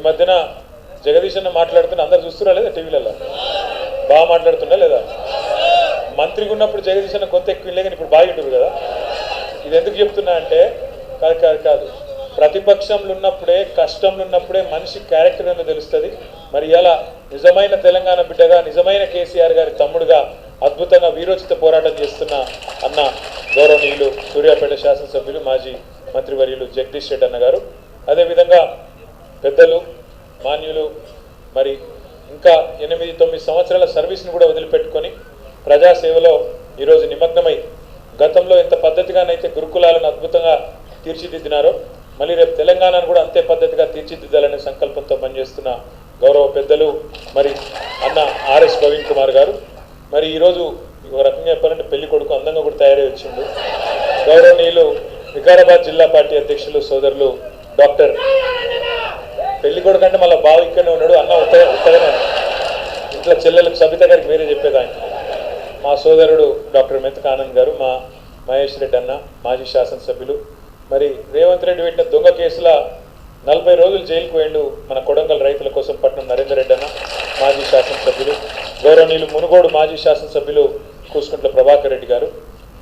ఈ మధ్యన జగదీష్ అన్న మాట్లాడుతున్న అందరు చూస్తున్నా లేదా టీవీలలో? బాగా మాట్లాడుతున్నా లేదా? మంత్రిగా ఉన్నప్పుడు జగదీష్ అన్న కొంత ఎక్కువ కానీ ఇప్పుడు బాగా ఉంటుంది కదా? ఇది ఎందుకు చెప్తున్నా అంటే కాదు కాదు కాదు. ప్రతిపక్షంలో ఉన్నప్పుడే కష్టంలో ఉన్నప్పుడే మనిషి క్యారెక్టర్ అనేది తెలుస్తుంది. మరి ఇలా నిజమైన తెలంగాణ బిడ్డగా నిజమైన కేసీఆర్ గారి తమ్ముడుగా అద్భుతంగా వీరోచిత పోరాటం చేస్తున్న అన్న గౌరవనీయులు సూర్యాపేట శాసనసభ్యులు మాజీ మంత్రివర్యులు జగదీష్ రెడ్డి అన్న గారు. అదేవిధంగా పెద్దలు మాన్యులు మరి ఇంకా ఎనిమిది తొమ్మిది సంవత్సరాల సర్వీస్ని కూడా వదిలిపెట్టుకొని ప్రజాసేవలో ఈరోజు నిమగ్నమై గతంలో ఎంత పద్ధతిగానైతే గురుకులాలను అద్భుతంగా తీర్చిదిద్దినారో మళ్ళీ రేపు తెలంగాణను కూడా అంతే పద్ధతిగా తీర్చిదిద్దాలనే సంకల్పంతో పనిచేస్తున్న గౌరవ పెద్దలు మరి అన్న ఆర్ఎస్ ప్రవీణ్ కుమార్ గారు. మరి ఈరోజు ఒక రకంగా చెప్పాలంటే పెళ్ళి కొడుకు అందంగా కూడా తయారై వచ్చిండు. గౌరవనీయులు వికారాబాద్ జిల్లా పార్టీ అధ్యక్షులు సోదరులు డాక్టర్ పెళ్ళి కంటే మళ్ళీ బావ ఇక్కడనే ఉన్నాడు అన్న ఉత్తగా ఉత్తగానే ఇంట్లో చెల్లెలకు సబిత గారికి వేరే చెప్పేది ఆయన మా సోదరుడు డాక్టర్ మెంతక ఆనంద్ గారు మా మహేష్ రెడ్డి అన్న మాజీ శాసనసభ్యులు. మరి రేవంత్ రెడ్డి పెట్టిన దొంగ కేసుల నలభై రోజులు జైలుకు పోయిండు మన కొడంగల్ రైతుల కోసం పట్నం నరేందర్ రెడ్డి అన్న మాజీ శాసనసభ్యులు. గౌరవనీయులు మునుగోడు మాజీ శాసనసభ్యులు కూసుకుంట్ల ప్రభాకర్ రెడ్డి గారు.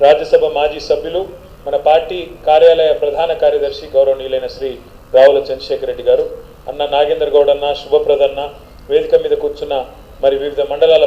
రాజ్యసభ మాజీ సభ్యులు మన పార్టీ కార్యాలయ ప్రధాన కార్యదర్శి గౌరవనీయులైన శ్రీ రావుల చంద్రశేఖర్ రెడ్డి గారు. అన్న నాగేందర్ గౌడ్ అన్న శుభప్రదన్న వేదిక మీద కూర్చున్న మరి వివిధ మండలాల